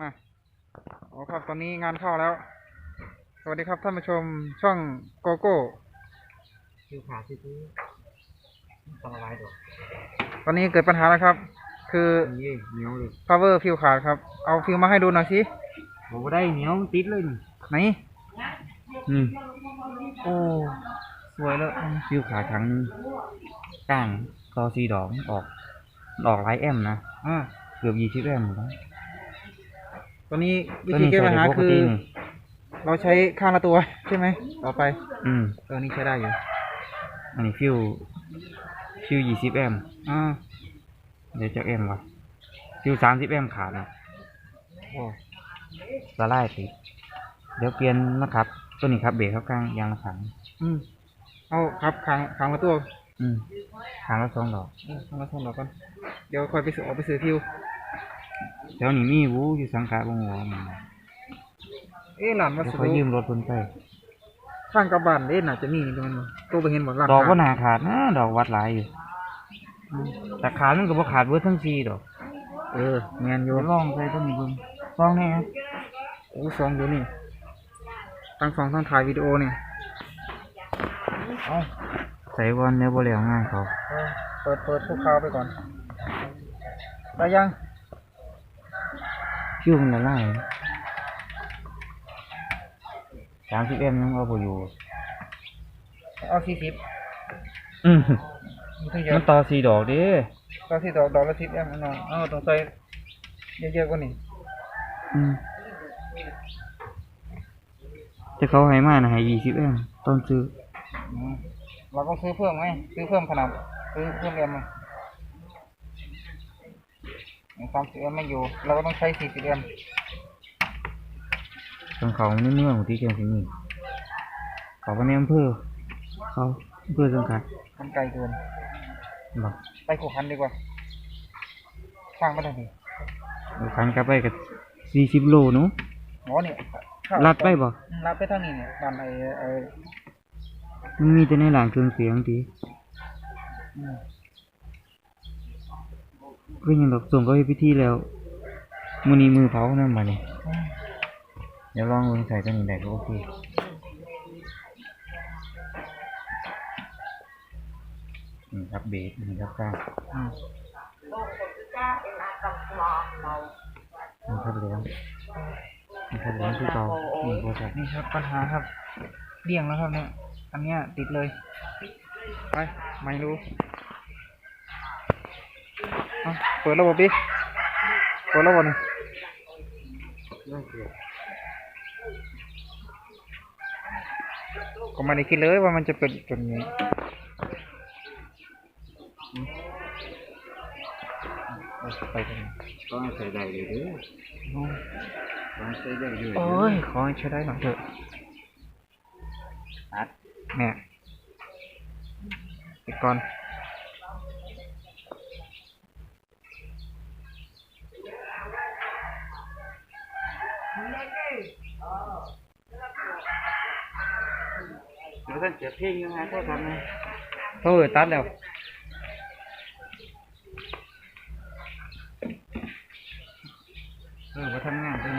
มาโอ้ครับ ตอนนี้งานเข้าแล้ว สวัสดีครับท่านผู้ชมช่องโกโก้คิวขาดที่ซื้อทำอะไรดอกตอนนี้เกิดปัญหาแล้วครับ คือนี่เหนียวเลย power ฟิวขาดครับ เอาฟิวมาให้ดูหน่อยสิบอกว่าได้เหนียวติดเลยนี่ไหนนี่โอ้สวยเลยคิวขาดครั้งหนึงก้างซอซีดอกออกออกหลายแอมนะอ่าเกือบยี่สิบแอมหมดแล้ว ตอนนี้วิธีแก้ปัญหาคือ เราใช้ข้างละตัวใช่ไหมต่อไป อืมเออนี่ใช้ได้อยู่ อันนี้ฟิวฟิวยี่สิบแอมอ่าเดี๋ยวจะแอมวะฟิวสามสิบแอมขาดนะโอ้ละลายติดเดี๋ยวเปลี่ยนนะครับ ตัวนี้ครับเบรกครับกลางยางละขังอืมเอาครับข้างข้างละตัว อืมขางละสองดอกเออข้างละสองดอกก่อนเดี๋ยวค่อยไปซื้อออกไปซื้อฟิว แถวนี้มีวูอยู่สังกัดวงหัวมันเอ๊ะหลานวัเดี๋ยวสเขาดุยืมรถเพิ่นไป ข้างกระบานเอ๊ะน่าจะมีนี่มันตัวไปเห็นหมดร้านดอกก็ค้าหนาขาดนะดอกวัดหลายอยู่อืมแต่ขาดมันก็บ่ขาดเบิดทั้งสี่ดอกเออแมนอยู่เดี๋ยวลองใส่ต้นนี้เบิ่งลองแน่ครับโอ้สองอยู่นี่ตั้งสองต้องถ่ายวิดีโอนี่เอาใส่วันเดี๋ยวบ่แล้วง่ายเขาเปิดเปิดพวกเขาวไปก่อนได้ยัง คิ้วมันละลายสามสิบเอ็มยังเอาบ่อยู่เอาสี่สิบอืมมันถึงเยมัอะนต่อสี่ดอกเด้ก็ที่ดอกดอกละสิบเอ็มน้องเอาต้องใส่เยอะๆกว่านี้อืมแต่เขาให้มานะให้ยี่สิบเอ็มต้นซื้อ อืมเราต้องซื้อเพิ่มไหมซื้อเพิ่มขนาดซื้อเพิ่มเอ็ม สามสิบเอ็มไม่อยู่ เราก็ต้องใช้สี่สิบเอ็มตรงเขาในเมืองที่เชียงที่นี่เขาก็ในอำเภอเขาอำเภอสังกัดมันไกลเกินบอกไปขู่คันดีกว่าข้างไม่ได้ดิเอาคันกลับไปกับสี่สิบโลหนูหมอเนี่ยข้างลัดไปบ่อืมลัดไปทางนี้เนี่ยบ้านไอ้ไอ้มันมีแต่ในหลานเครื่องเสียงทีอืม ก็ยังดอกส่งเขาให้พิธีแล้วมือนี้มือเผานั่นมาเนี่ยเดี๋ยวลองลงใส่ตัวนี้ได้ก็โอเคนี่ครับเบสนี่ครับก้างอืมนี่ครับเหลืองนี่ครับเหลืองที่เก่านี่โบสักนี่ครับปัญหาครับเดี่ยงแล้วครับเนี่ยอันเนี้ยติดเลยไปไม่รู้ เอาเปิดระบบดิเปิดระบบนี่นั่นคือก็ไม่ได้คิดเลยว่ามันจะเป็นแบบนี้อืมเอาไปกันต้องใส่ได้เลยเด้อโอ้ต้องใส่ได้เลยโอ้ยขอให้ใช้ได้หน่อยเถอะอัดแม่ปิดก่อน ดี๋ยวท่านเจ็บเพลงยังไงก็ทำไงเฮ้ยตัดแล้วเออมาทำงานเป็น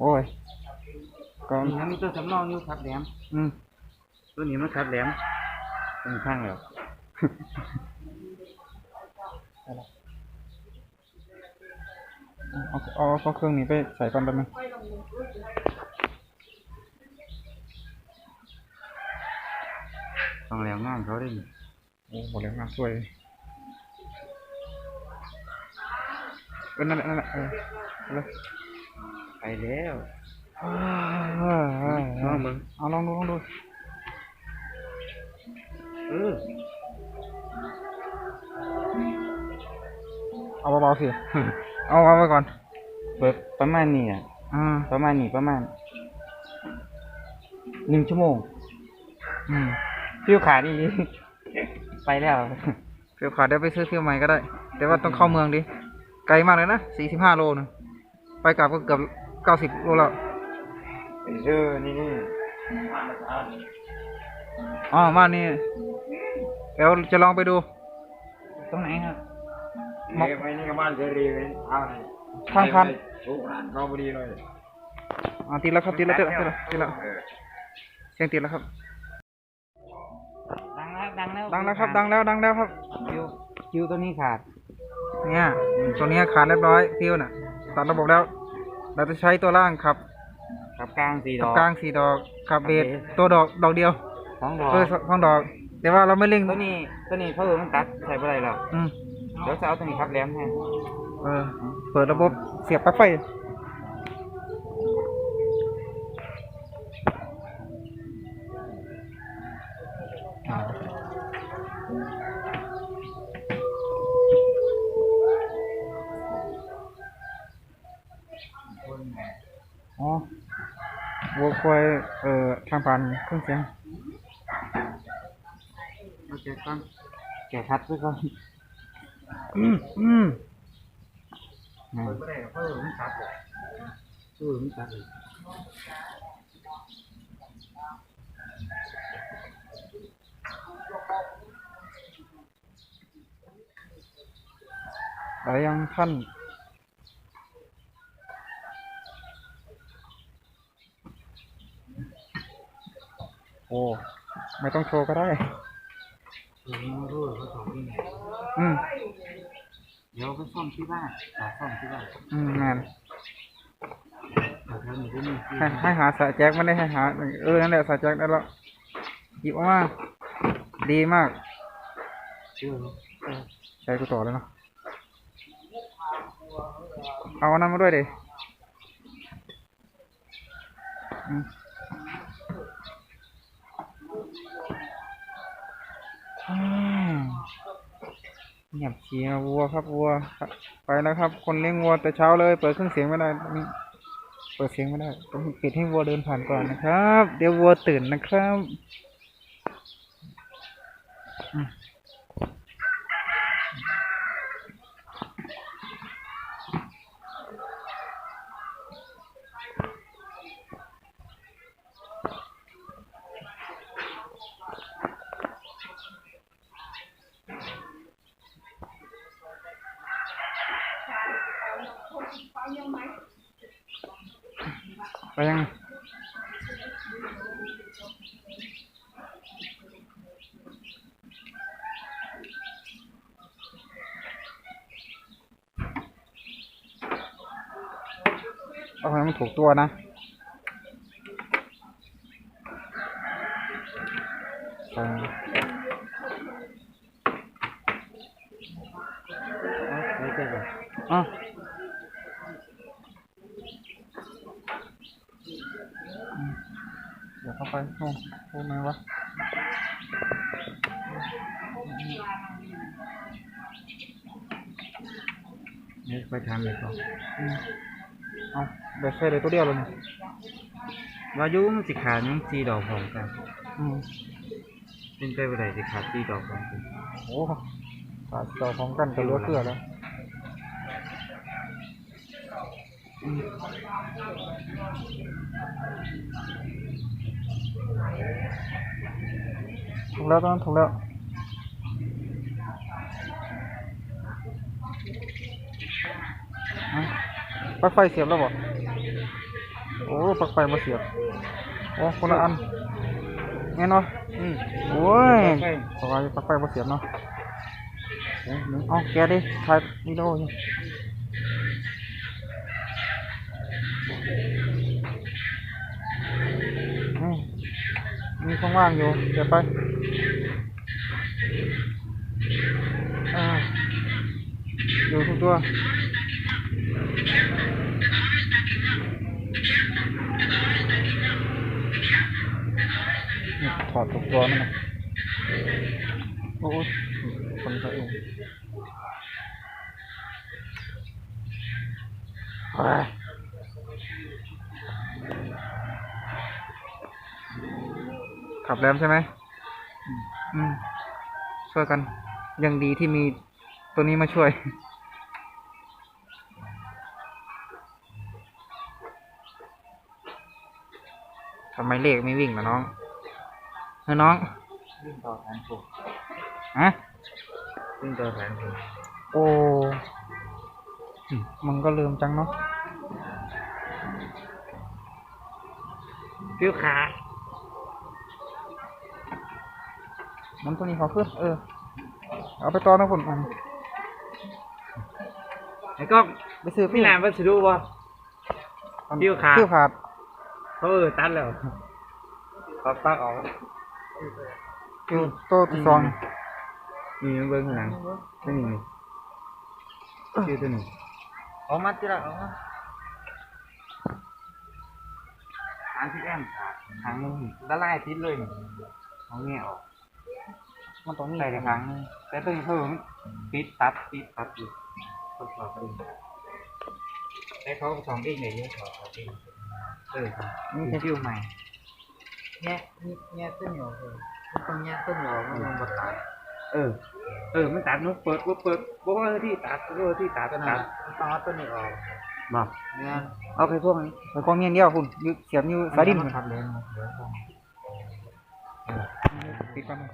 โอ้ยก็นี่มีตัวสำรองอยู่ครับแหลม อืมตัวนี้มันครับแหลมตรงข้างแล้วเอาเอาเอาเครื่องนี้ไปใส่ก่อนแป๊บนึง ต้องแล้วงานเขาได้นี่โอ้โหแล้วงานสวยเออนั่นแหละนั่นแหละเออเอาเลยไปแล้วลองมึงเอาลองดูลองดูเออเอาเบาๆสิ เอาเอาไว้ก่อน เปิดประมาณนี้อะอ่าประมาณนี้ประมาณหนึ่งชั่วโมง อืม ฟิวขาดอีกไปแล้วเฟียวขาดเดี๋ยวไปซื้อเฟียวใหม่ก็ได้ แต่ว่าต้องเข้าเมืองดิ ไกลมากเลยนะสี่สิบห้าโลนึงไปกลับก็เกือบเก้าสิบโลแล้วเออนี่นี่อ๋อมานี่เดี๋ยวจะลองไปดู ตรงไหนครับมอกไปนี่กับบ้านเจรีไปเอาไหนทางพันโอ้อ่านเข้าพอดีเลยอ่าติดแล้วครับติดแล้วติดแล้วติดแล้วติดแล้วเออเสียงติดแล้วครับดังแล้ว ดังแล้วดังแล้วครับ ดังแล้วดังแล้วครับคิวคิวตัวนี้ขาด เนี่ยตัวเนี้ยขาดเรียบร้อยฟิวน่ะตัดระบบแล้ว เราจะใช้ตัวล่างขับกับกลางสี่ดขัอบกกลางสี่ดอกขับเบสโอเคตัวดอกดอกเดียวสองดอกเออสองดอก แต่ว่าเราไม่เร่งตัวนี้ตัวนี้เขาเออมันตัดใส่บ่ได้แล้วอืมเดี๋ยวจะเอาตัวนี้ครับแหลมให้เออ เปิดระบบเสียบปลั๊กไฟอ๋ อวัวควายเอ่อทางผ่านเครื่องเสียงโอเคก่อนแกะคัดไว้ก่อนอืมอืมนะไม่ได้เพิ่มมันตัดเลยเออมันตัดเลย อะ ไรยังท่านโอ้ไม่ต้องโชว์ก็ได้เออมันรู้เขาสองที่ไหนอืมเดี๋ยวไปซ่อมที่บ้านหาซ่อมที่บ้านอืมงานเดี๋ยวเรามีที่นี่ที่ให้ให้หาสายแจ็คไม่ได้ให้หา เออนั่นแหละสายแจ็คได้แล้วหยิบออกมาดีมาก เชื่อไหมใช้กูต่อเลยเนาะ เอานนั้นมาด้วยดิเงียบเชียววัวครับวัว ไปแล้วครับ คนเลี้ยงวัวแต่เช้าเลย เปิดเครื่องเสียงไม่ได้นี่เปิดเสียงไม่ได้ต้องปิดให้วัวเดินผ่านก่อนนะครับ เดี๋ยววัวตื่นนะครับ ไปยังเอาให้มันถูกตัวนะ ไป เอาไว้เจอกัน อะอืม เดี๋ยวเข้าไปโอ้โหไหนวะเดี๋ยวไปทำเลยก่อนอืมเอาเดี๋ยวใส่เลยตัวเดียวเลยนี่วายุมันสิขาดยังสี่ดอกพร้อมกันอืมเป็นไปบ่ได้สิขาดสี่ดอกพร้อมกันโอ้ขาดต่อของกันกับเหลือเกลือแล้วอืม ถูกแล้วตอนนั้นถูกแล้วอะปลั๊กไฟเสียบแล้วบ่โอ้ปลั๊กไฟมาเสียบ โอ้คนละอันแน่นอนอืมโอ้ยปลั๊กไฟปลั๊กไฟปลั๊กไฟมาเสียบเนาะเอ้ยมึงเอาแกะดิถ่ายวิดีโออยู่อืมมีช่อง ว่างอยู่ เดี๋ยวไปออยู่ทุกตัวถอดทุกตัวมันนะโอ้ยคนใส่เองเฮ้ กับแรมใช่ไหมอืม ช่วยกัน ยังดีที่มีตัวนี้มาช่วย ทำไมเลขไม่วิ่งละน้องเฮ้น้องวิ่งต่อแสนหกอะวิ่งต่อแสนหกโอ้ มันก็ลืมจังเนาะฟิวขา ดน้ำตัวนี้เขาขึ้น เออ เอาไปต่อนะผมอันไอ้ก็ไปซื้อมีหนามวัสดุบ่ฟิวขาดฟิวขาดเขาเออตัดแล้วตัดตัดออกฟิวตัวที่สองนี่มันเบิ้งข้างหลังตัวนี้นี่ชื่อตัวนี้ออกมาทีละออกมาทางที่แอมขาดทางนึงละลายทิศเลยนี่เอาแง่ออก มันต้องมีใส่ในครั้งนึงแต่ตัวนี้เพิ่มปิดตัดปิดตัดอยู่ทดสอบดูแต่เขาสองเองเนี่ยเยอะกว่าเขาเองเออนี่นี่คือฟิวใหม่แง่แง่ต้นหยอกเลยมันต้องแง่ต้นหยอกมันยังบดตัดเออ เออ มันตัดนุกเปิดปุ๊บเปิดบอกว่าที่ตัดบอกว่าที่ตัดตัดต้องเอาต้นนี้ออกบอกเนี่ยเอาไปพวกนี้ไปกองเงี้ยเดียวคุณยึดเสียบอยู่สายดินมันทำเลยนะเดี๋ยวต้องปิดก่อนนะ